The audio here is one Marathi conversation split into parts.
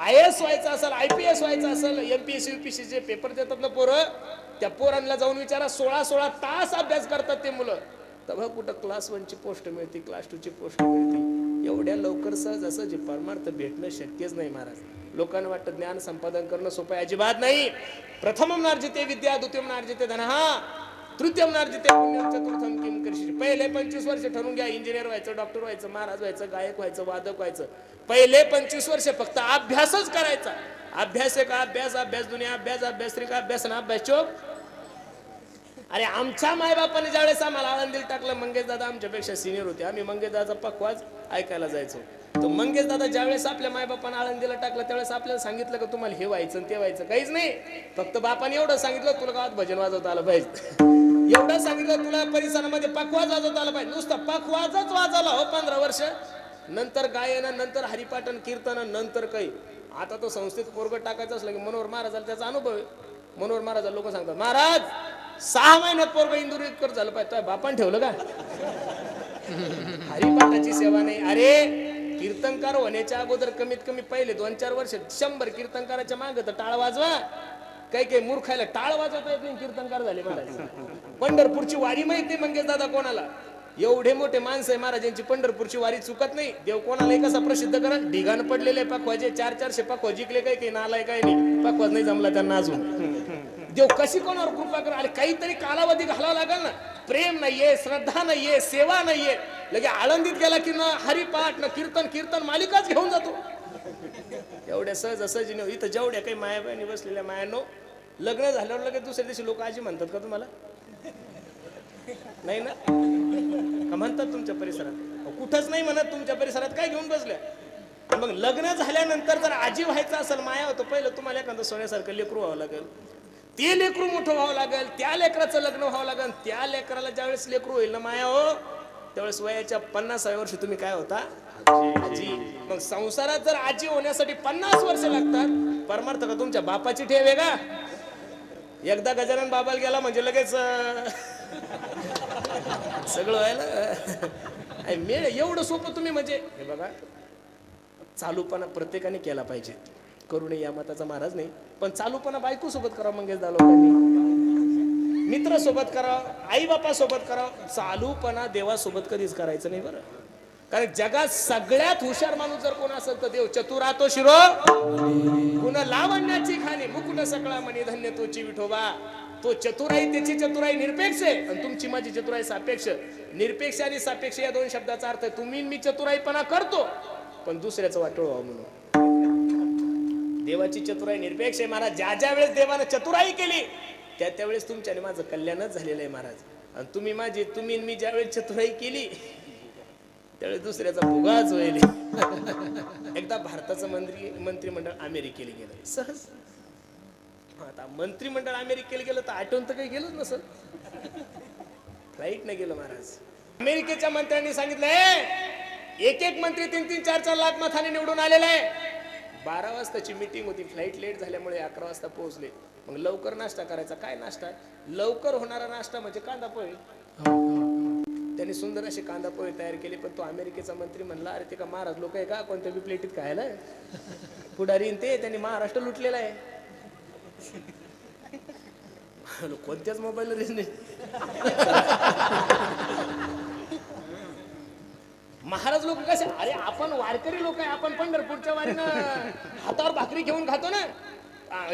आय एस व्हायचं असेल आय पी एस व्हायचं असेल M P S U P चे पेपर देतात ना पोरं त्या पोरांना जाऊन विचारा सोळा सोळा तास अभ्यास करतात ते मुलं. तेव्हा कुठं क्लास वनची पोस्ट मिळते क्लास टूची पोस्ट मिळते. एवढ्या लवकर सहज असं जे परमार्थ भेटणं शक्यच नाही महाराज. लोकांना वाटतं ज्ञान संपादन करणं सोपं आहे अजिबात नाही. प्रथम नार्जिते विद्या द्वितीय नार्जिते धन हा. तृतीय नार्जिते पुण्यम चतुर्थम किम करशी पहिले पंचवीस वर्ष ठरून घ्या इंजिनियर व्हायचं डॉक्टर व्हायचं महाराज व्हायचं गायक व्हायचं वादक व्हायचं. पहिले पंचवीस वर्ष फक्त अभ्यासच करायचा. अभ्यास का अभ्यास अभ्यास दुनिया अभ्यास अभ्यास का अभ्यास ना अभ्यास चोप. अरे आमच्या मायबापाने ज्यावेळेस आम्हाला आळंदीला टाकलं मंगेश दादा आमच्यापेक्षा सिनियर होते. आम्ही मंगेश दादाचा पखवाज ऐकायला जायचो. तो मंगेश दादा ज्यावेळेस आपल्या मायबापाने आळंदीला टाकलं त्यावेळेस आपल्याला सांगितलं का तुम्हाला हे व्हायचं आणि ते व्हायचं. काहीच नाही. फक्त बापाने एवढं सांगितलं तुला गावात भजन वाजवता आलं पाहिजे. एवढं सांगितलं तुला परिसरामध्ये पकवाज वाजवता आलं पाहिजे. नुसतं पकवाजच वाजवला हो पंधरा वर्ष. नंतर गायन नंतर हरिपाटन कीर्तन नंतर काही आता तो संस्थेत पोरग टाकायचं असलं की मनोहर महाराजाला त्याचा अनुभव आहे. मनोहर महाराज लोक सांगतात महाराज सहा महिन्यात पोरग इंदुरीकर झालं पाहिजे बापान ठेवलं का? हरिपाठाची सेवा नाही. अरे कीर्तनकार होण्याच्या अगोदर कमीत कमी पहिले दोन चार वर्ष शंभर कीर्तनकाराच्या माग तर टाळ वाजवा. काही काही मूर्खायला टाळ वाजवता येत नाही कीर्तनकार झाले महाराज पंढरपूरची वारी माहिती मंगेश दादा कोणाला? एवढे मोठे माणसं आहे महाराजांची पंढरपूरची वारी चुकत नाही. देव कोणालाही कसा प्रसिद्ध करा ढिगाण पडलेले पखवाजे चार चारशे पखवा जिंकले काही काही नालाय काही नाही. पखवाज नाही जमला त्यांना अजून. देव कशी कोणावर कृपा करा अरे काहीतरी कालावधी घालावा लागेल ना. प्रेम नाहीये श्रद्धा नाहीये सेवा नाहीये. लगे आळंदीत गेला की ना हरिपाठ ना कीर्तन कीर्तन मालिकाच घेऊन जातो. एवढ्या सहज सहज इथं जेवढ्या काही माया बहिणी बसलेल्या मायानो लग्न झाल्यावर लगेच दुसऱ्या दिवशी लोक आजी म्हणतात का तुम्हाला? नाही ना? का म्हणतात तुमच्या परिसरात? कुठंच नाही म्हणत तुमच्या परिसरात. काय घेऊन बसल्या? मग लग्न झाल्यानंतर जर आजी व्हायचं असेल माया होतं पहिलं तुम्हाला एखादं सोन्यासारखं लेकरू व्हावं लागेल. ते लेकरू मोठं व्हावं लागेल त्या लेकराचं लग्न व्हावं लागेल. त्या लेकराला ज्यावेळेस लेकरू होईल ना माया हो त्यावेळेस वयाच्या पन्नासाव्या वर्षी तुम्ही काय होता? आजी. मग संसारात जर आजी होण्यासाठी पन्नास वर्ष लागतात परमार्थ का तुमच्या बापाची ठेव आहे का? एकदा गजानन बाबाला गेला म्हणजे लगेच सगळं व्हायला मेळ एवढं सोपं तुम्ही म्हणजे. हे बघा चालूपणा प्रत्येकाने केला पाहिजे. करू नये या मताचा महाराज नाही. पण चालूपणा बायको सोबत करा मंगेश दालोकांनी मित्र सोबत करा आई बापा सोबत करा. चालूपणा देवासोबत कधीच करायचं नाही बरं. कारण जगात सगळ्यात हुशार माणूस जर कोण असेल तर देव चतुरातो शिरो. पुन्हा लावण्याची खाणी मुकुट सकळा म्हणी धन्य तोची विठोबा तो चतुराई त्याची चतुराई निरपेक्ष आहे. आणि तुमची माझी चतुराई सापेक्ष. निरपेक्ष आणि सापेक्ष या दोन शब्दाचा अर्थ आहे तुम्ही मी चतुराईपणा करतो. पण दुसऱ्याचं वाटोळ व्हावं म्हणून. देवाची चतुराई निरपेक्ष आहे महाराज. ज्या ज्या वेळेस देवानं चतुराई केली त्या त्यावेळेस तुमच्याने माझं कल्याणच झालेलं आहे महाराज. आणि तुम्ही माझी तुम्ही मी ज्यावेळेस चतुराई केली त्यावेळेस दुसऱ्याचा भुगाच होईल. एकदा भारताचं मंत्री मंत्रिमंडळ अमेरिकेला गेलं. सहज. आता मंत्रिमंडळ अमेरिकेला गेलं तर आठवण तर काही गेलंच नसल. फ्लाईट नाही गेलं महाराज. अमेरिकेच्या मंत्र्यांनी सांगितलं एक एक मंत्री तीन तीन चार चार लाख मथाने निवडून आलेला आहे. बारा वाजताची मीटिंग होती. फ्लाईट लेट झाल्यामुळे अकरा वाजता पोहोचले. मग लवकर नाश्ता करायचा. काय नाश्ता? लवकर होणारा नाश्ता म्हणजे कांदा पोहे. त्यांनी सुंदर असे कांदा पोहे तयार केले पण तो अमेरिकेचा मंत्री म्हणला अरे ते का महाराज लोक आहे का? कोणत्या बी प्लेटीत खायला? पुढारी ते त्यांनी महाराष्ट्र लुटलेला आहे. कोणत्याच मोबाईल रेंज नाही. महाराज लोक कसे? अरे आपण वारकरी लोक आहे आपण पंढरपूरच्या वारीनं हातावर भाकरी घेऊन खातो ना.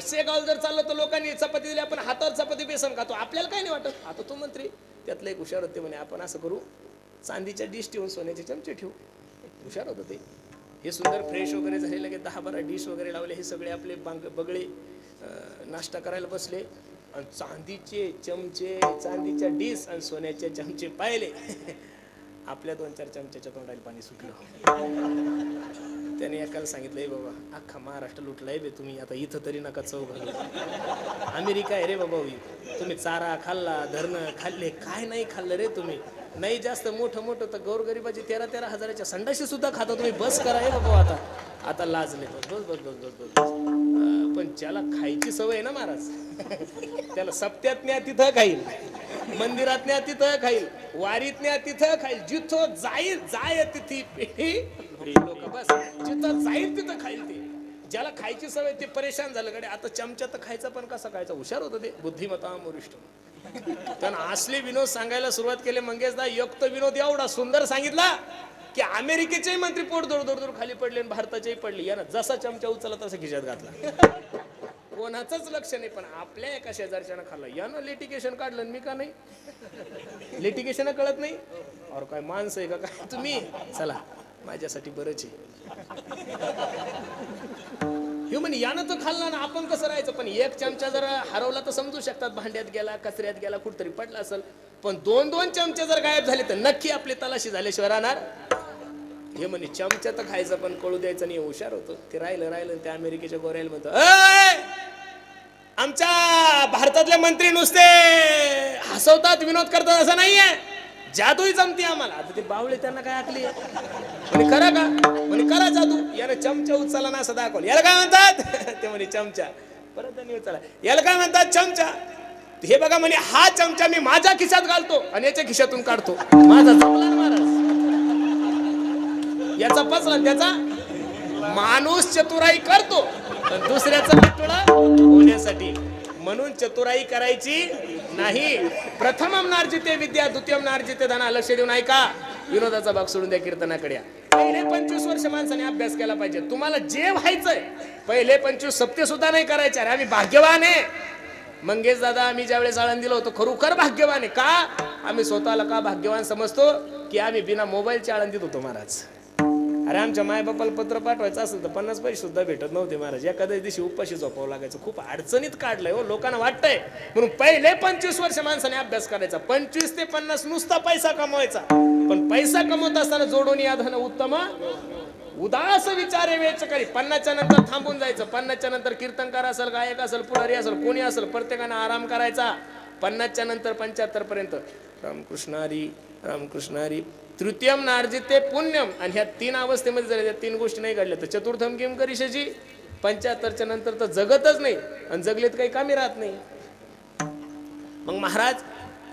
शेगाव जर चाललं तर लोकांनी चपाती दिली आपण हातावर चपाती बेसन खातो. आपल्याला काय नाही वाटत? आता तो मंत्री त्यातलं एक हुशार होते म्हणे आपण असं करू चांदीच्या डिश ठेवून सोन्याचे चमचे ठेवू. हुशार होतं ते. हे सुंदर फ्रेश वगैरे झाले लगेच दहा बारा डिश वगैरे लावले. हे सगळे आपले बांग बगळे नाश्ता करायला बसले. आणि चांदीचे चमचे चांदीच्या डिश आणि सोन्याचे चमचे पाहिले. आपल्या दोन चार चमच्याच्या तोंडाला पाणी सुटलं. त्याने एकाला सांगितलं "ए बाबा अख्खा महाराष्ट्र लुटलाय बे तुम्ही. आता इथं तरी नका चव घालू. अमेरिका आहे रे बाबा तुम्ही चारा खाल्ला धरणं खाल्ले. काय नाही खाल्लं रे तुम्ही. नाही जास्त मोठं मोठं तर गोरगरिबाची तेरा तेरा हजाराच्या संडाशी सुद्धा खाता तुम्ही. बस करा हे बाबा आता. आता लाजले बस बस बस बस बस बस. पण ज्याला खायची सवय आहे ना महाराज त्याला सप्त्यात न्या तिथं खाईल. मंदिरात न्या तिथं खाईल. वारीत न्या तिथं खाईल. जिथं जाईल जाय तिथी. लोक बस. जिथं जाईल तिथं खाईल ते. ज्याला खायची सवय ते परेशान झालं. कडे आता चमचा तर खायचा पण कसा खायचा? हुशार होतं ते. बुद्धिमत्ता वरिष्ठ कारण असले विनोद सांगायला सुरुवात केली. मंगेशदा युक्त विनोद एवढा सुंदर सांगितला की अमेरिकेचेही मंत्री पोट दोड दोड खाली पडले आणि भारताचेही पडले. यानं जसा चमचा उचलला तसा खिशात घातला. कोणाचंच लक्ष नाही पण आपल्या एका शेजारच्यानं खाल्लं. यानं लिटिगेशन काढलं मी का नाही? लिटिगेशन कळत नाही? और काय माणसं आहे का? काय? तुम्ही? चला माझ्यासाठी बरंच आहे. यानं तर खाल्ला ना आपण कसं राहायचं? पण एक चमचा जर हरवला तर समजू शकतात भांड्यात गेला कचऱ्यात गेला कुठतरी पडला असेल. पण दोन दोन चमचे जर गायब झाले तर नक्की आपली तलाशी झाल्याशिवाय राहणार. हे म्हणे चमचा तर खायचं पण कळू द्यायचं नाही हुशार होतं. ते राहिलं राहिलं त्या अमेरिकेच्या गोऱ्याला म्हणतो आमच्या भारतातले मंत्री नुसते हसवतात विनोद करतात असं नाहीये. जादूही जमते आम्हाला. आता ते बावळे त्यांना काय आकली म्हणे करा का? म्हणे करा जादू. याला चमचा उचलला ना असं दाखवलं. याला काय म्हणतात? ते म्हणे चमचा. परत त्यांनी उचलला. याला काय म्हणतात? चमचा. हे बघा म्हणे हा चमचा मी माझ्या खिशात घालतो आणि याच्या खिशातून काढतो. माझा जमला महाराज? याचा पचला त्याचा माणूस चतुराई करतो. दुसऱ्याचा दुसऱ्याचं होण्यासाठी. म्हणून चतुराई करायची नाही. प्रथमम नार्जिते विद्या द्वितीयम नार्जिते धना लक्ष देऊन ऐका. विनोदाचा भाग सोडून द्या कीर्तनाकडे पहिले पंचवीस वर्ष माणसाने अभ्यास केला पाहिजे. तुम्हाला जे व्हायचंय पहिले पंचवीस सप्ते सुद्धा नाही करायचे. अरे आम्ही भाग्यवान आहे. मंगेश दादा आम्ही ज्यावेळेस आळंदीला होतो खरोखर भाग्यवान आहे. का? आम्ही स्वतःला का भाग्यवान समजतो? की आम्ही बिना मोबाईलच्या आळंदीत होतो महाराज. अरे आमच्या मायबापाला पत्र पाठवायचं असेल तर पन्नास पैसे सुद्धा भेटत नव्हते महाराज. एखाद्या दिवशी उपाशी झोपावं लागायचं. खूप अडचणीत काढलंय हो लोकांना वाटतंय. म्हणून पहिले पंचवीस वर्ष माणसाने अभ्यास करायचा. पंचवीस ते पन्नास नुसता पैसा कमवायचा. पण पैसा कमवत असताना जोडून या धन उत्तम उदास विचारे वेच करी. पन्नासच्या नंतर थांबून जायचं. पन्नासच्या नंतर कीर्तनकार असेल गायक असेल पुढारी असेल कोणी असेल प्रत्येकानं आराम करायचा. पन्नासच्या नंतर पंच्याहत्तर पर्यंत रामकृष्णारी रामकृष्णारी तृतीयम नार्जिते ते पुण्यम. आणि ह्या तीन अवस्थेमध्ये जर या तीन गोष्टी नाही घडल्या तर चतुर्थम किम करिषजी पंच्याहत्तरच्या नंतर तर जगतच नाही आणि जगलेत काही कामी राहत नाही. मग महाराज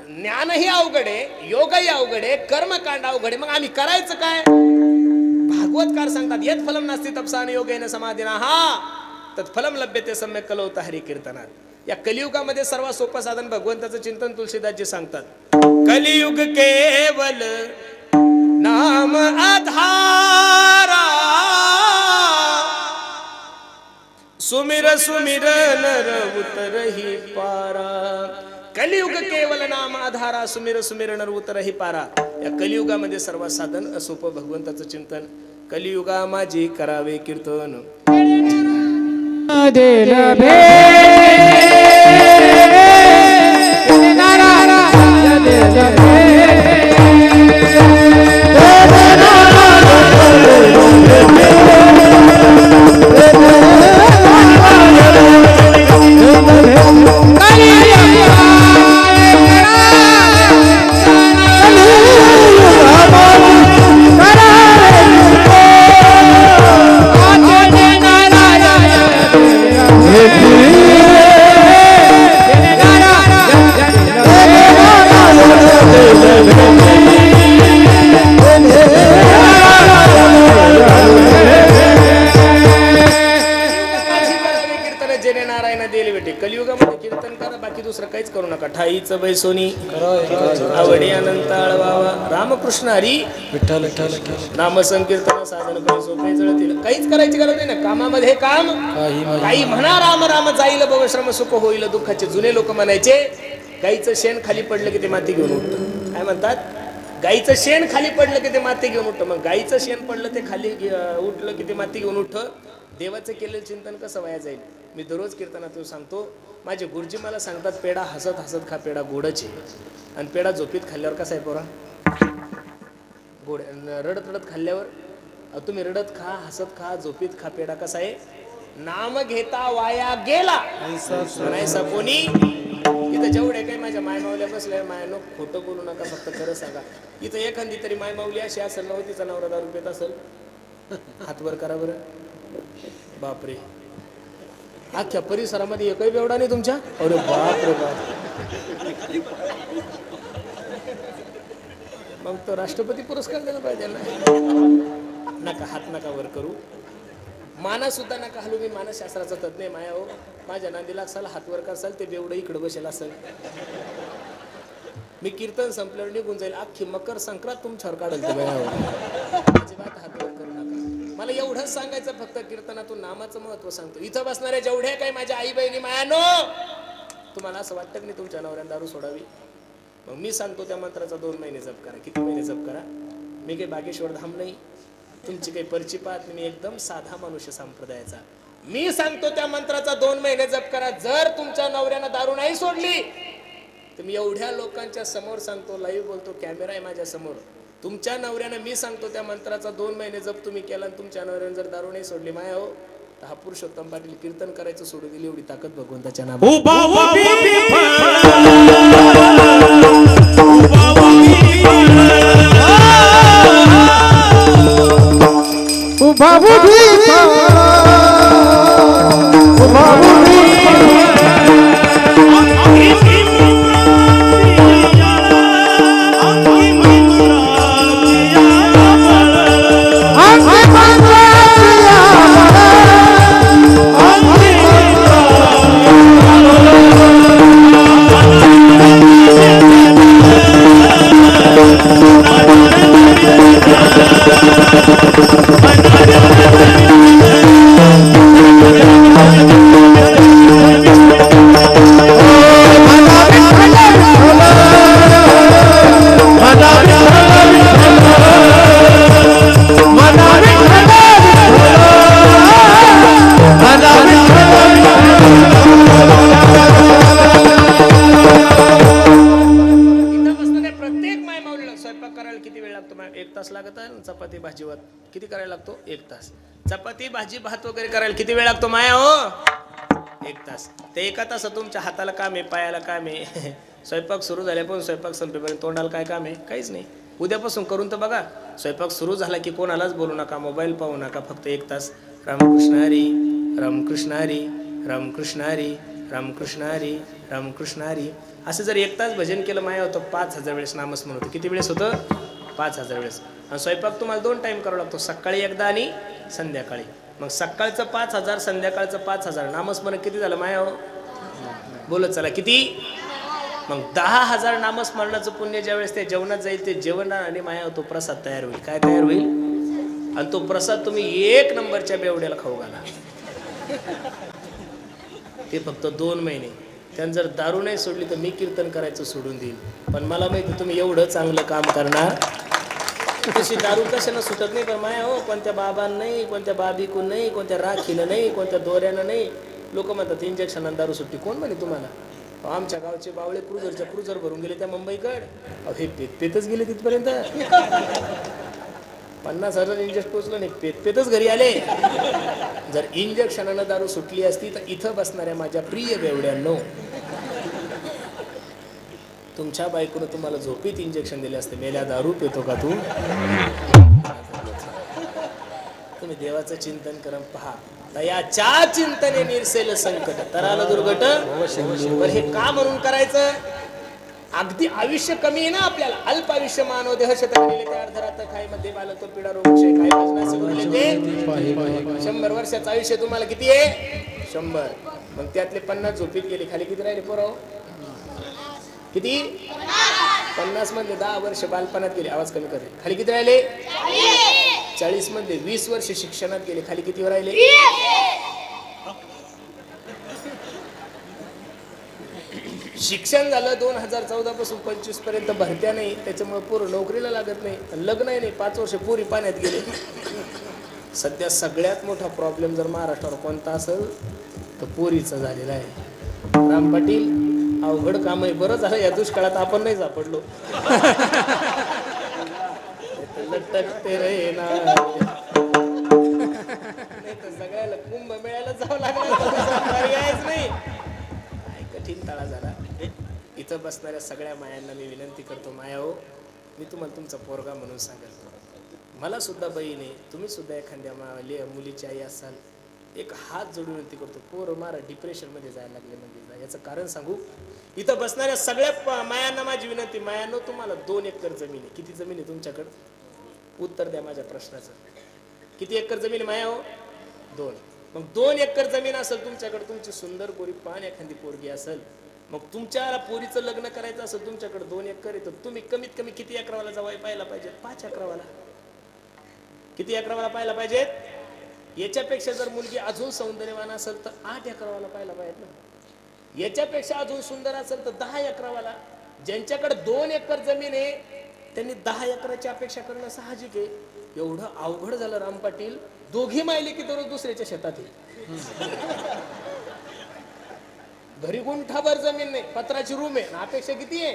ज्ञानही अवघड आहे योगही अवघड आहे कर्मकांड अवघड आहे मग आम्ही करायचं काय? भागवतकार सांगतात येत फलम नसती तपसान योगेन समाधीना. हा तत्फलम लभ्यते सम्यक कलवता हरी कीर्तनात. या कलियुगामध्ये सर्वात सोपं साधन भगवंताचं चिंतन तुलसीदासजी सांगतात. कलियुग केवल नाम आधारा। सुमिर सुमिर नर उतरही पारा। कलियुग केवल नाम आधारा सुमिर सुमिर नर उतरही पारा। या कलियुगामध्ये सर्वात साधन सोपं भगवंताचं चिंतन. कलियुगा माझी करावे कीर्तन. माझी बैसोनी आवडी अनंत आळवावा रामकृष्ण हरी. विठ्ठल विठ्ठल नाम संकीर्तन साधन सोपे जळतील काहीच करायची गरज नाही ना. कामामध्ये हे काम काही म्हणा राम राम जाईल भवश्रम सुख होईल दुःखाचे जुने लोक म्हणायचे गाईचं शेण खाली पडलं की ते माती घेऊन उठतं. काय म्हणतात? गाईचं शेण खाली पडलं की ते माती घेऊन उठतं. मग गाईचं शेण पडलं ते खाली उठलं की ते माती घेऊन उठतं. देवाचं केलेलं चिंतन कसं वाया जाईल? मी दररोज कीर्तनातून सांगतो माझे गुरुजी मला सांगतात पेढा हसत हसत खा पेढा गोडच आहे. आणि पेढा झोपीत खाल्ल्यावर कसा आहे पोरा? गोड रडत रडत खाल्ल्यावर? तुम्ही रडत खा हसत खा झोपीत खा पेढा कसा आहे? नाम घेता वाया गेला. म्हणायचा कोणी? इथं जेवढे काही माझ्या मायमावल्या बसल्या मायानो खोटं बोलू नका फक्त खरं सांगा. इथं एखादी तरी मायमावली अशी असेल नव्हती हो, नवरा दारू पेत असेल. हातवर करा बरं. बापरे. अख्ख्या परिसरामध्ये एकही बेवडा नाही तुमच्या? अरे बाप रे बाप. मग तो राष्ट्रपती पुरस्कार दिला पाहिजे ना नका हात नका वर करू. माना सुद्धा नका हलू. मी मानसशास्त्राचा तज्ञ माया हो. माझ्या नांदीला असाल हातवर करसाल ते बेवडं इकडं बसेल असेल मी कीर्तन संपल्यावर निघून जाईल. अख्खी मकर संक्रांत तुमच्यावर काढल ते करू नका मला एवढंच सांगायचं फक्त कीर्तनातून नामाचं महत्त्व सांगतो. इथं बसणाऱ्या जेवढ्या काही माझ्या आई बहिणी मायानो! तुम्हाला असं वाटतं की मी तुमच्या नवऱ्यानं दारू सोडावी? मग मी सांगतो त्या मंत्राचा दोन महिने जप करा. किती महिने जप करा? मी काही बागेश्वर धाम नाही. तुमची काही पर्ची पाहत नाही. मी एकदम साधा मनुष्य संप्रदायाचा. मी सांगतो त्या मंत्राचा दोन महिने जप करा. जर तुमच्या नवऱ्यानं दारू नाही सोडली तर मी एवढ्या लोकांच्या समोर सांगतो लाईव्ह बोलतो कॅमेरा आहे माझ्यासमोर तुमच्या नवऱ्यानं मी सांगतो त्या मंत्राचा दोन महिने जप तुम्ही केला आणि तुमच्या नवऱ्यानं जर दारू नाही सोडली माया हो तर हा पुरुषोत्तम पाटील कीर्तन करायचं सोडू दिली एवढी ताकद भगवंताच्या उभा उभी उभा उभी इथं स्वयंपाक करायला किती वेळ लागतो माय एक तास लागत आहे चपाती भाजी भात. किती करायला लागतो? एक तास. चपाती भाजी भात वगैरे करायला किती वेळ लागतो माया हो? एक तास. ते एका तासात तुमच्या हाताला काम आहे पायाला काम आहे. स्वयंपाक सुरू झाल्यापासून स्वयंपाक संपेपर्यंत तोंडाला काय काम आहे? काहीच नाही. उद्यापासून करून तर बघा. स्वयंपाक सुरू झाला की कोणालाच बोलू नका मोबाईल पाहू नका फक्त एक तास. रामकृष्ण हरी रामकृष्ण हरी रामकृष्ण हरी रामकृष्ण हरी रामकृष्ण हरी. असं जर एक तास भजन केलं माया होतं पाच हजार वेळेस नामस्मरण होतं. किती वेळेस होतं? पाच हजार वेळेस. आणि स्वयंपाक तुम्हाला दोन टाईम करावा लागतो सकाळी एकदा आणि संध्याकाळी. मग सकाळचं पाच हजार संध्याकाळचं पाच हजार. नामस्मरण किती झालं माया हो? बोलत चला किती? मग दहा हजार नामस्मरणाचं पुण्य ज्यावेळेस ते जेवणात जाईल ते जेवण आणि माया तो प्रसाद तयार होईल. काय तयार होईल? आणि तो प्रसाद तुम्ही एक नंबरच्या बेवड्याला खाऊ घाला. ते फक्त दोन महिने. त्यानं जर दारू नाही सोडली तर मी कीर्तन करायचं सोडून देईल पण मला माहिती तुम्ही एवढं चांगलं काम करणार. तशी दारू कशानं सुटत नाही पण माया हो कोणत्या बाबांना नाही कोणत्या बाबीकून नाही कोणत्या राखीनं नाही कोणत्या दोऱ्यानं नाही. लोक म्हणतात इंजेक्शनानं दारू सुट्टी कोण म्हणे तुम्हाला? आमच्या गावचे बावळे क्रुझरच्या क्रुझर भरून गेले त्या मुंबईकड. अहो हे पेत पेतच गेले तिथपर्यंत. पन्नास हजार इंजेक्शन पोचलं नाही पेत पेतच घरी आले. जर इंजेक्शनानं दारू सुटली असती तर इथं बसणाऱ्या माझ्या प्रिय बेवड्यांनो तुमच्या बायकोनं तुम्हाला झोपीत इंजेक्शन दिले असते. मेल्या दारू पितो का तू? तुम्ही देवाचं चिंतन करा पहा. दयाच्या चिंतने निरसेल संकट तराला दुर्घट हे का म्हणून करायचं? अगदी आयुष्य कमी आहे ना आपल्याला. अल्प आयुष्य मानव देह शतक गेले ते अर्धरात खायमध्ये तो पिढा रोग काय शंभर वर्षाचं आयुष्य तुम्हाला किती आहे? शंभर. मग त्यातले पन्नास झोपीत गेले खाली किती राहिले पोराव किती? पन्नासमध्ये दहा वर्ष बालपणात गेले आवाज कमी करे खाली किती राहिले? चाळीस. मध्ये वीस वर्ष शिक्षणात गेले खाली किती राहिले? शिक्षण झालं दोन हजार चौदा पासून पंचवीसपर्यंत भरत्या नाही त्याच्यामुळे पोरं नोकरीला लागत नाही लग्न नाही पाच वर्ष पुरी पाण्यात गेले. सध्या सगळ्यात मोठा प्रॉब्लेम जर महाराष्ट्रावर कोणता असेल तर पोरीचा झालेला आहे. राम पाटील अवघड काम आहे. बरं झालं या दुष्काळात आपण नाही सापडलो. लटकते रे ना. सगळ्याला कुंभ मिळायला जावं लागलं पर्यायच नाही. कठीण तळा झाला. इथं बसणाऱ्या सगळ्या मायांना मी विनंती करतो माया हो मी तुम्हाला तुमचा पोरगा म्हणून सांगेल. मला सुद्धा बहीण आहे तुम्ही सुद्धा एखाद्या माले मुलीची आई असाल एक हात जोडून विनंती करतो पोरं मारा डिप्रेशनमध्ये जायला लागले म्हणजे याचं कारण सांगू? इथं बसणाऱ्या सगळ्या प- मायांना माझी विनंती मायानो तुम्हाला दोन एकर जमीन आहे. किती जमीन आहे तुमच्याकडं? उत्तर द्या माझ्या प्रश्नाचं. किती एकर जमीन आहे माया हो? दोन. मग दोन एकर जमीन असेल तुमच्याकडे तुमची सुंदर गोरी पान एखादी पोरगी असेल मग तुमच्या पोरीचं लग्न करायचं असेल तुमच्याकडे दोन एकर आहे तर तुम्ही कमीत कमी किती अकरावाला जवळ पाहायला पाहिजे? पाच अकरावाला. किती अकरावाला पाहायला पाहिजेत याच्यापेक्षा जर मुलगी अजून सौंदर्यवान असेल तर आठ अकरावाला पाहायला पाहिजेत ना. याच्यापेक्षा अजून सुंदर असेल तर दहा अकरावाला. ज्यांच्याकडे दोन एकर जमीन आहे त्यांनी दहा एकराची अपेक्षा करणं साहजिक आहे. एवढं अवघड झालं राम पाटील. दोघी मायले की दररोज दुसऱ्याच्या शेतात येईल घरी गुंठाभर जमीन नाही पत्राची रूम आहे अपेक्षा किती आहे?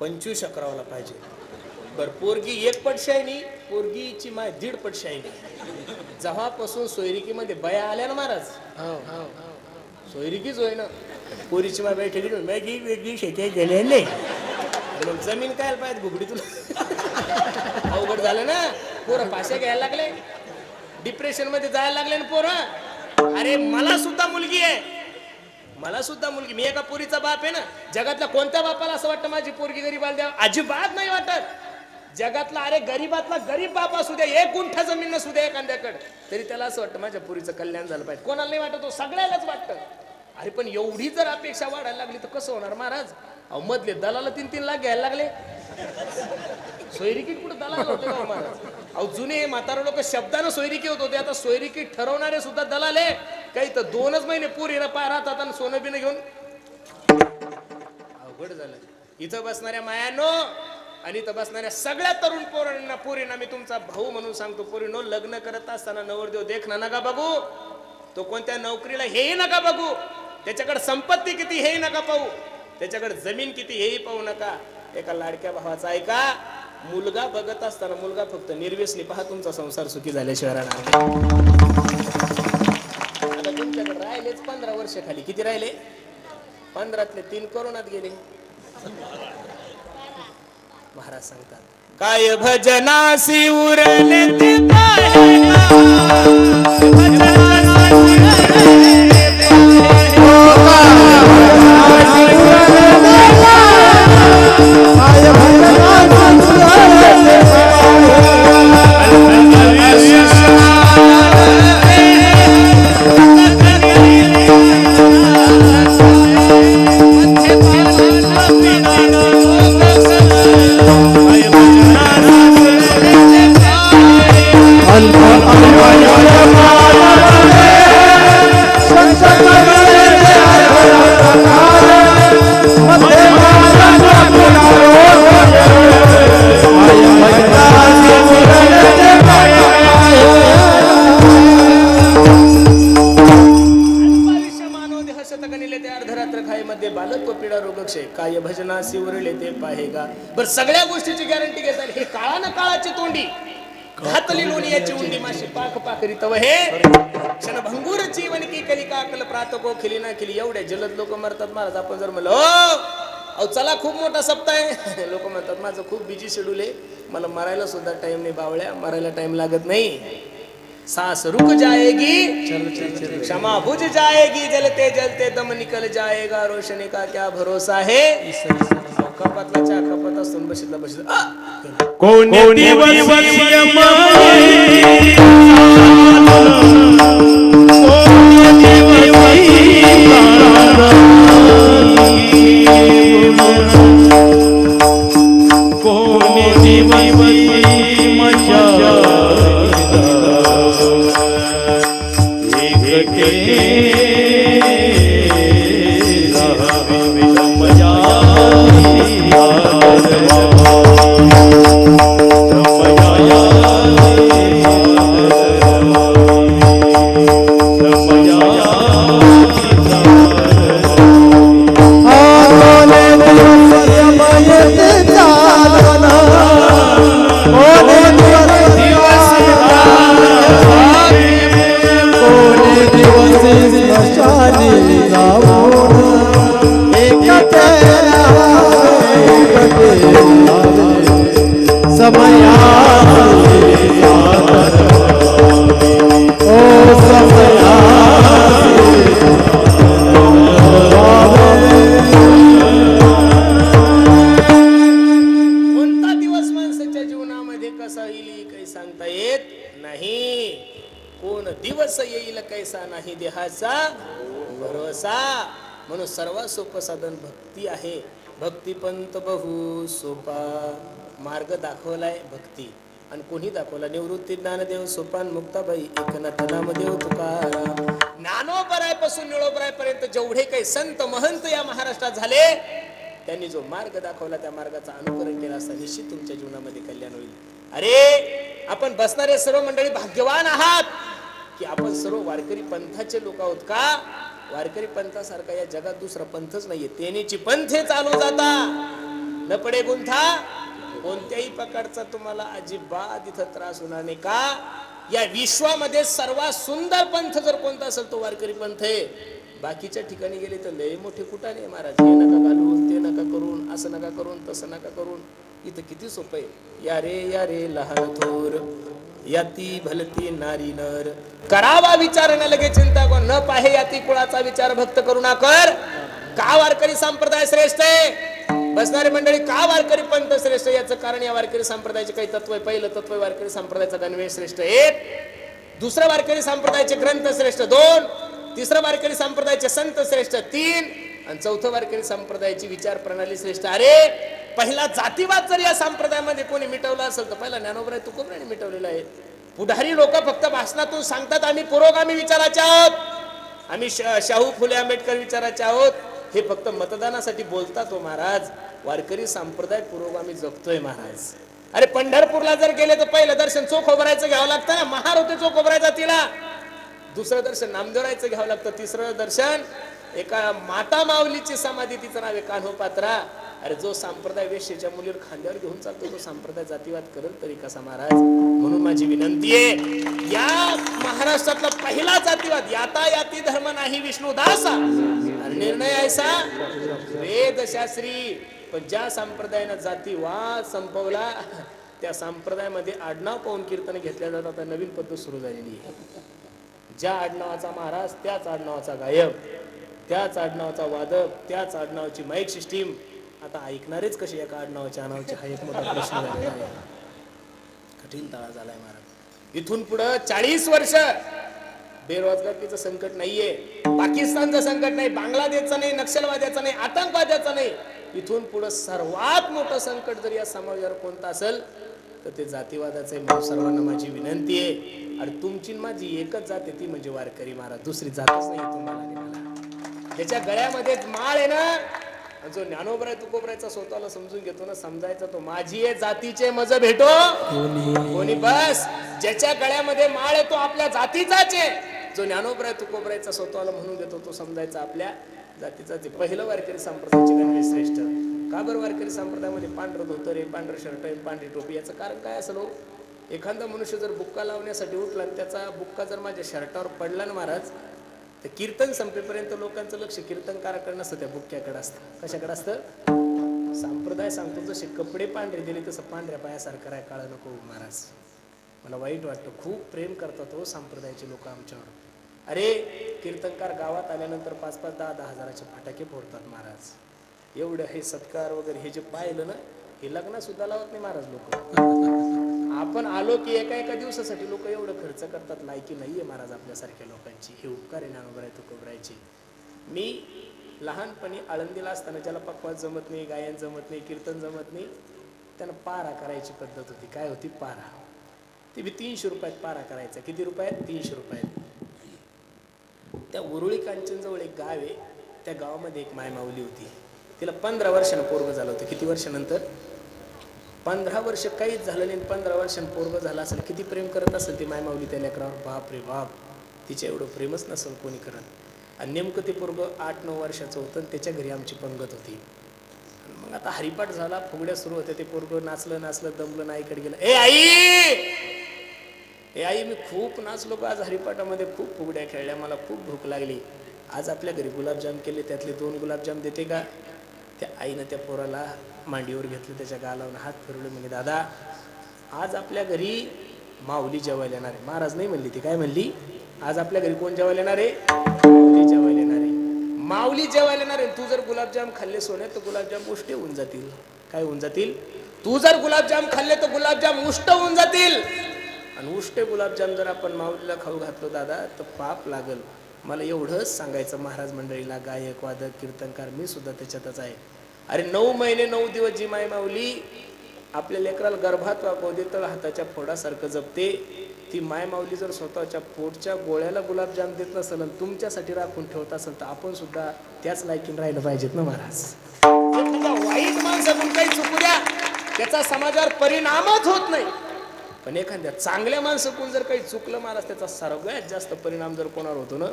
पंचवीस अकरावाला पाहिजे. बर पोरगी एक पट शायनी पोरगीची माय दीड पट शायनी जेव्हापासून सोयरिकीमध्ये बया आल्या ना महाराज? सोयरिकीच होय ना. पोरीची माय बैठकी वेगळी वेगळी शेती गेले मग जमीन काय पाहिजे घुगडी तुला? अवघड झालं ना. पोरं पाशे घ्यायला लागले. डिप्रेशनमध्ये जायला लागले ना पोरं. अरे मला सुद्धा मुलगी आहे. मला सुद्धा मुलगी मी एका पोरीचा बाप आहे ना. जगातल्या कोणत्या बापाला असं वाटतं माझी पोरगी गरीबाला द्या अजिबात नाही वाटत. जगातला अरे गरीबातला गरीब बाप असू द्या एक गुंठा जमीन नसू द्या एखाद्याकडे. तरी त्याला असं वाटतं माझ्या पोरीचं कल्याण झालं पाहिजे. कोणाला नाही वाटत तो सगळ्यालाच वाटतं. अरे पण एवढी जर अपेक्षा वाढायला लागली तर कसं होणार महाराज? अहो मधले दलाला तीन तीन लाख घ्यायला लागले. सोयरिकीत कुठं दलाल होते का हो महाराज? अहो जुने म्हातारा लोक शब्दानं सोयरिकी होत होते. आता सोयरिकी ठरवणारे सुद्धा दलाल आहे. काही तर दोनच महिने पुरीला पाय राहतात आणि सोनं बिनं घेऊन. अवघड झालं. इथं बसणाऱ्या मायानो आणि इथं बसणाऱ्या सगळ्या तरुण पोरांना पोरींना मी तुमचा भाऊ म्हणून सांगतो. पोरीनो लग्न करत असताना नवरदेव देख ना नका बघू. तो कोणत्या नोकरीला हेही नका बघू. त्याच्याकडे संपत्ती किती हेही नका पाहू. त्याच्याकडे जमीन किती हेही पाहू नका. एका लाडक्या भावाचा ऐका. मुलगा बघत असताना मुलगा फक्त निर्व्यसनी पहा तुमचा संसार सुखी झाल्याशिवाय राहणार आता तुमच्याकडे राहिलेच पंधरा वर्ष खाली. किती राहिले? पंधरातले तीन कोरोनात गेले. महाराज सांगतात काय भजनासी उरले ते बावीसशे पाक पाकरी तव हे. क्षण भंगूर जीवन की कली काकल प्रातको खिली ना खिली. एवढ्या जलद लोक मरतात महाराज. आपण जर म्हणलं "ओ, अहो चला खूप मोठा सप्ताह आहे. लोक म्हणतात माझं खूप बिजी शेड्यूल आहे. मला मरायला सुद्धा टाइम नाही बावळ्या. मरायला टाइम लागत नाही. सांस रुक जाएगी. क्षमा बुझ जाएगी. जलते जलते दम निकल जाएगा. रोशनी का क्या भरोसा है? कपातला चहा कपात असून बसितला बसित कोण não. सोपं साधन भक्ती आहे. भक्तिपंत बहु सोपा मार्ग दाखवलाय भक्ती. आणि कोणी दाखवला? निवृत्ती ज्ञानदेव सोपान मुक्ताबाई एकनाथ नामदेव तुकाराम. ज्ञानोबरायपासून निळोबरायपर्यंत जेवढे काही संत महंत या महाराष्ट्रात झाले त्यांनी जो मार्ग दाखवला त्या मार्गाचा अनुकरण केला असता निश्चित तुमच्या जीवनामध्ये कल्याण होईल. अरे आपण बसणारे सर्व मंडळी भाग्यवान आहात. की आपण सर्व वारकरी पंथाचे लोक आहोत का? वारकरी पंथासारखा या जगात दुसरा पंथच नाहीये. तेनेची पंथे चालू जाता न पडे गुंथा कोणत्याही प्रकारचा तुम्हाला अजिबात इथं त्रास होणार नाही का? या विश्वामध्ये सर्वात सुंदर पंथ जर कोणता असेल तो वारकरी पंथ आहे. बाकीच्या ठिकाणी गेले तर लय मोठे कुठाने महाराज. हे नका घालून ते नका करून असं नका करून तसं नका करून. इथं किती सोपं आहे. या रे या रे लहान थोर. याती भलती नारी नर. करावा विचार न लगे चिंता को न पाहे याती कुळाचा विचार भक्त करुणा कर. का वारकरी संप्रदाय श्रेष्ठ आहे? बसणारी मंडळी का वारकरी पंथ श्रेष्ठ याचं कारण या वारकरी संप्रदायाचे काही तत्व आहे. पहिलं तत्व वारकरी संप्रदायाचा गणवेश श्रेष्ठ एक. दुसरं वारकरी संप्रदायाचे ग्रंथ श्रेष्ठ दोन. तिसरं वारकरी संप्रदायाचे संत श्रेष्ठ तीन. आणि चौथं वारकरी संप्रदायाची विचार प्रणाली श्रेष्ठ. अरे पहिला जातीवाद जर या संप्रदायामध्ये कोणी मिटवला असेल तर पहिला ज्ञानोबराय तुकोबराने मिटवलेला आहे. पुढारी लोक फक्त भाषणातून सांगतात आम्ही पुरोगामी विचाराचे आहोत. आम्ही श- शाहू फुले आंबेडकर विचाराचे आहोत. हे फक्त मतदानासाठी बोलतात हो महाराज. वारकरी संप्रदाय पुरोगामी जगतोय महाराज. अरे पंढरपूरला जर गेले तर पहिलं दर्शन चोख उभरायचं घ्यावं लागतं ना. महार होते चोख उभरायचा तिला. दुसरं दर्शन नामदेवरायचं घ्यावं लागतं. तिसरं दर्शन एका माता माऊलीची समाधी तिचं नाव आहे कान्होपात्रा अरे जो संप्रदाय वेश्येच्या मुलीवर खांद्यावर घेऊन चालतो तो संप्रदाय जातीवाद करेल तरी कसा महाराज? म्हणून माझी विनंती आहे या महाराष्ट्रातला पहिला जातीवाद याता याती धर्म नाही विष्णुदास निर्णय ऐसा वेदशास्त्री पण ज्या संप्रदायानं जातीवाद संपवला त्या संप्रदायामध्ये आडनाव पाहून कीर्तन घेतल्या जातात आता नवीन पद्धत सुरू झालेली आहे. ज्या आडनावाचा महाराज त्याच आडनावाचा गायब त्याच आडनावाचा वादक त्याच आडनावाची माईक सिस्टीम आता ऐकणारेच कसे एका आडनावाच्या आडनावाचे हा एक मोठा प्रश्न झालेला आहे. कठीण तळा झालाय महाराज. इथून पुढं चाळीस वर्ष बेरोजगारीचं संकट नाहीये. पाकिस्तानचं संकट नाही बांगलादेशचं नाही नक्षलवाद्याचं नाही आतंकवाद्याचं नाही. इथून पुढं सर्वात मोठं संकट जर या समाजावर कोणतं असेल तर ते जातीवादाचं आहे. म्हणून सर्वांना माझी विनंती आहे. आणि तुमची माझी एकच जात आहे ती म्हणजे वारकरी महाराज. दुसरी जातच नाही तुम्हाला. त्याच्या गळ्यामध्ये माळ आहे ना जो ज्ञानोबराय तुकोबरायचा स्वतःला समजून घेतो ना समजायचा तो माझी आहे जातीचे मज भेटो. कोणी? बस. ज्याच्या गळ्यामध्ये माळ आहे तो आपल्या जातीचाच आहे. जो ज्ञानोबराय तुकोबरायचा स्वतःला म्हणून घेतो तो समजायचा आपल्या जातीचाच आहे पहिलं वारकरी संप्रदायाचे श्रेष्ठ. का बरं वारकरी संप्रदायामध्ये पांढरं धोतर आहे पांढरं शर्ट आहे पांढरी टोपी? याचं कारण काय असेल हो? एखादा मनुष्य जर बुक्का लावण्यासाठी उठला आणि त्याचा बुक्का जर माझ्या शर्टावर पडला ना महाराज तर कीर्तन संपेपर्यंत लोकांचं लक्ष कीर्तनकाराकडे नसतं त्या बुक्क्याकडे असतं. कशाकडे असतं? संप्रदाय सांगतो जसे कपडे पांढरे दिले तसं पांढऱ्या पायासारखं राय काळं नको हो, महाराज. मला वाईट वाटतं खूप प्रेम करतात हो संप्रदायाचे लोक आमच्यावर. अरे कीर्तनकार गावात आल्यानंतर पाच पाच दहा दहा हजाराचे फटाके फोडतात महाराज. एवढं हे सत्कार वगैरे हे जे पाहिलं ना हे लग्न सुद्धा लावत नाही महाराज लोक. आपण आलो की एका एका दिवसासाठी लोक एवढं खर्च करतात लायकी नाहीये महाराज आपल्यासारख्या लोकांची. हे उपकार आहे ज्ञानोबराय तुकोबरायची मी लहानपणी आळंदीला असताना ज्याला पक्वास जमत नाही गायन जमत नाही कीर्तन जमत नाही त्यांना पारा करायची पद्धत होती. काय होती? पारा. ती बी तीनशे रुपयात पारा करायचा. किती रुपयात? तीनशे रुपयात. त्या उरुळी कांचनजवळ एक गाव आहे. त्या गावामध्ये एक मायमाऊली होती. तिला पंधरा वर्षानं पोरग झालं होतं. किती वर्षानंतर? पंधरा वर्ष काहीच झालं नाही पंधरा वर्षांपूर्व पोरग झालं असेल किती प्रेम करत असेल ती मायमावली त्या लेकरावर? बाप रे बाप. तिच्या एवढं प्रेमच नसेल कोणी करत. आणि नेमकं ते पोरग आठ नऊ वर्षाचं होतं आणि त्याच्या घरी आमची पंगत होती. मग आता हरिपाठ झाला फुगड्या सुरू होत्या. ते पोरग नाचलं नाचलं दमलं नाईकडे गेलं. ए आई! ए आई मी खूप नाचलो आज हरिपाठामध्ये. खूप फुगड्या खेळल्या मला खूप भूक लागली. आज आपल्या घरी गुलाबजाम केले त्यातले दोन गुलाबजाम देते का? त्या आईनं त्या पोराला मांडीवर घेतलं त्याच्या गालावर हात फिरवले म्हणजे दादा आज आपल्या घरी माऊली जेवायला येणार आहे. महाराज नाही म्हणली ती. काय म्हणली? आज आपल्या घरी कोण जेवायला येणार आहे? माऊली जेवायला येणार आहे. माऊली जेवायला येणार आहे? तू जर गुलाबजाम खाल्ले सोने तर गुलाबजाम उष्टे होऊन जातील. काय होऊन जातील? तू जर गुलाबजाम खाल्ले तर गुलाबजाम उष्ट होऊन जातील. आणि उष्टे गुलाबजाम जर आपण माऊलीला खाऊ घातलो दादा तर पाप लागल. मला एवढंच सांगायचं महाराज मंडळीला गायक वादक कीर्तनकार मी सुद्धा त्याच्यातच आहे. अरे नऊ महिने नऊ दिवस जी माय माऊली आपल्या लेकराला गर्भात वागवते तर हाताच्या फोडासारखं जपते ती माय माऊली जर स्वतःच्या पोटच्या गोळ्याला गुलाबजाम देत नसेल आणि तुमच्यासाठी राखून ठेवत असेल तर आपण सुद्धा त्याच लायकीन राहिलं पाहिजेत ना महाराज? वाईट माणसातून काही चुकू द्या. त्याचा समाजावर परिणामच होत नाही. पण एखाद्या चांगल्या माणसाकडून जर काही चुकलं महाराज त्याचा सर्वात जास्त परिणाम जर कोणावर होतो ना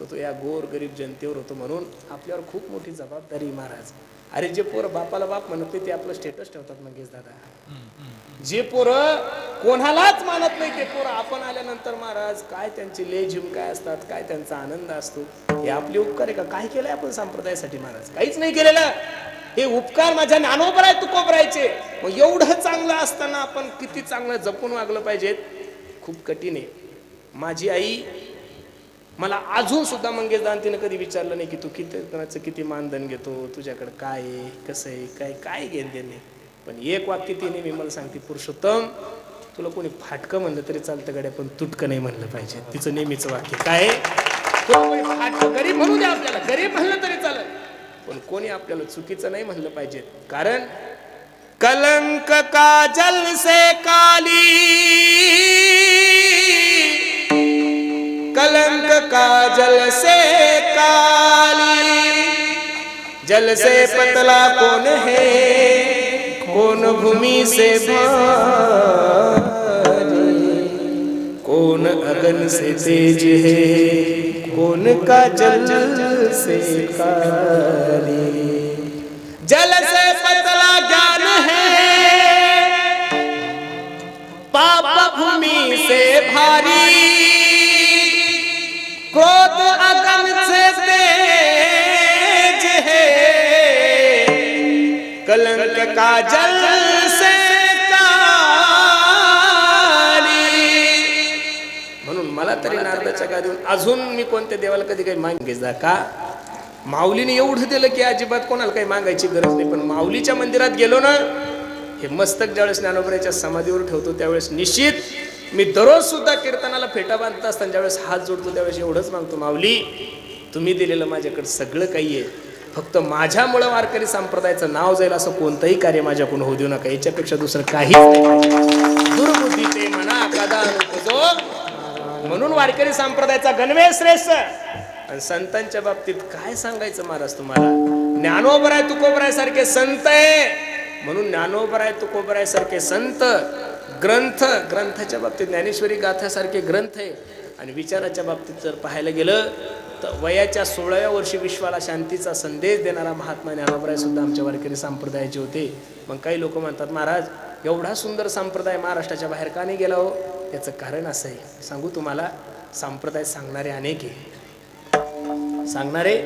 तर तो या गोर गरीब जनतेवर होतो म्हणून आपल्यावर खूप मोठी जबाबदारी महाराज. अरे जे पोरं बापाला बाप म्हणत नाही ते आपलं स्टेटस ठेवतात मंगेश दादा. जे पोरं कोणालाच मानत नाही ते पोरं आपण आल्यानंतर महाराज काय त्यांचे लेझिम काय असतात काय त्यांचा आनंद असतो हे आपले उपकार आहे का? काय केलंय आपण संप्रदायासाठी महाराज? काहीच नाही केलेलं. हे उपकार माझ्या ज्ञानोबर आहे तुकोबरायचे. मग एवढं चांगलं असताना आपण किती चांगलं जपून वागलं पाहिजेत? खूप कठीण आहे. माझी आई मला अजून सुद्धा मंगेश दांतीनं कधी विचारलं नाही की तू किती कोणाचं किती मानधन घेतो? तुझ्याकडे काय आहे? कसं आहे? काय काय घेण देणे पण एक वाक्य ती नेहमी मला सांगते पुरुषोत्तम तुला कोणी फाटकं म्हणलं तरी चालतं गड्या पण तुटकं नाही म्हणलं पाहिजे. तिचं नेहमीचं वाक्य. काय? तुला कोणी फाटकं गरीब म्हणू द्या आपल्याला. गरीब म्हणलं तरी चालत पण कोणी आपल्याला चुकीचं नाही म्हणलं पाहिजे. कारण कलंक काजल से काली. कलंक काजल से काली. जल से पतला कौन है? कौन भूमि से भारी? कौन अगन से तेज है? कौन का जल से काली जल से पतला ज्ञान है। पाप भूमि से भारी। क्रोध अगन से तेज है। कलंक का जल मला तरी नारदाच्या गादीवर अजून मी कोणत्या देवाला कधी काही मागेच का? माऊलीने एवढं दिलं की अजिबात कोणाला काही मागायची गरज नाही पण माऊलीच्या मंदिरात गेलो ना हे मस्तक ज्यावेळेस ज्ञानोबराच्या समाधीवर ठेवतो त्यावेळेस निश्चित मी दररोज सुद्धा कीर्तनाला फेटा बांधत असताना ज्यावेळेस हात जोडतो त्यावेळेस एवढंच मागतो माऊली तुम्ही दिलेलं माझ्याकडे सगळं काही आहे फक्त माझ्यामुळं वारकरी संप्रदायाचं नाव जाईल असं कोणतंही कार्य माझ्याकडून होऊ देऊ नका. याच्यापेक्षा दुसरं काहीच नाही. दुर्बुद्धी ते म्हणा कदा म्हणून वारकरी संप्रदायाचा गणवेश श्रेष्ठ. आणि संतांच्या बाबतीत काय सांगायचं महाराज तुम्हाला? ज्ञानोबराय तुकोबराय सारखे संत आहे म्हणून ज्ञानोबराय तुकोबराय सारखे संत ग्रंथ ग्रंथाच्या बाबतीत ज्ञानेश्वरी गाथासारखे ग्रंथ आहे आणि विचाराच्या बाबतीत जर पाहायला गेलं तर वयाच्या सोळाव्या वर्षी विश्वाला शांतीचा संदेश देणारा महात्मा ज्ञानोबराय सुद्धा आमच्या वारकरी संप्रदायाचे होते. मग काही लोक म्हणतात महाराज एवढा सुंदर संप्रदाय महाराष्ट्राच्या बाहेर का नाही गेला हो? याचं कारण असं आहे. सांगू तुम्हाला संप्रदाय सांगणारे अनेक आहे. सांगणारे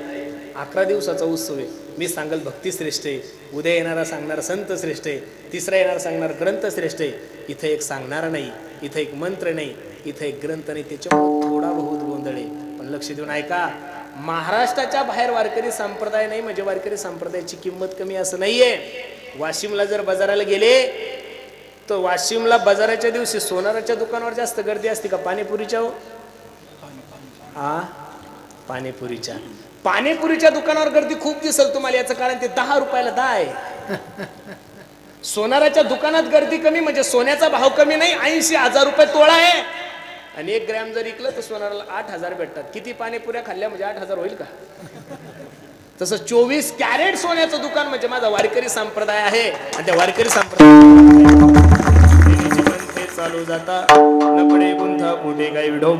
अकरा दिवसाचा उत्सव आहे. मी सांगल भक्ती श्रेष्ठ आहे. उद्या येणारा सांगणारा संत श्रेष्ठ आहे. तिसरा येणारा सांगणार ग्रंथ श्रेष्ठ आहे. इथं एक सांगणारा नाही इथं एक मंत्र नाही इथं एक ग्रंथ नाही. त्याच्यामुळे थोडा बहुत गोंधळ आहे. पण लक्ष देऊन ऐका महाराष्ट्राच्या बाहेर वारकरी संप्रदाय नाही म्हणजे वारकरी संप्रदायाची किंमत कमी असं नाहीये. वाशिमला जर बाजाराला गेले तर वाशिमला बाजाराच्या दिवशी सोनाराच्या दुकानावर जास्त गर्दी असते का? पाणीपुरीच्या हो? आ? पाणीपुरीच्या. पाणीपुरीच्या दुकानावर गर्दी खूप दिसल तुम्हाला याचं कारण ते दहा रुपयाला दहा आहे. सोनाराच्या दुकानात गर्दी कमी म्हणजे सोन्याचा भाव कमी नाही ऐंशी हजार रुपये तोळा आहे. आणि एक ग्रॅम जर इकलं तर सोनाराला आठ हजार भेटतात. किती पाणीपुऱ्या खाल्ल्या म्हणजे आठ हजार होईल का? तसं चोवीस कॅरेट सोन्याचं दुकान म्हणजे माझा वारकरी संप्रदाय आहे. आणि त्या वारकरी संप्रदाय चालू जाता. न गुंथा मोठे काही विडो.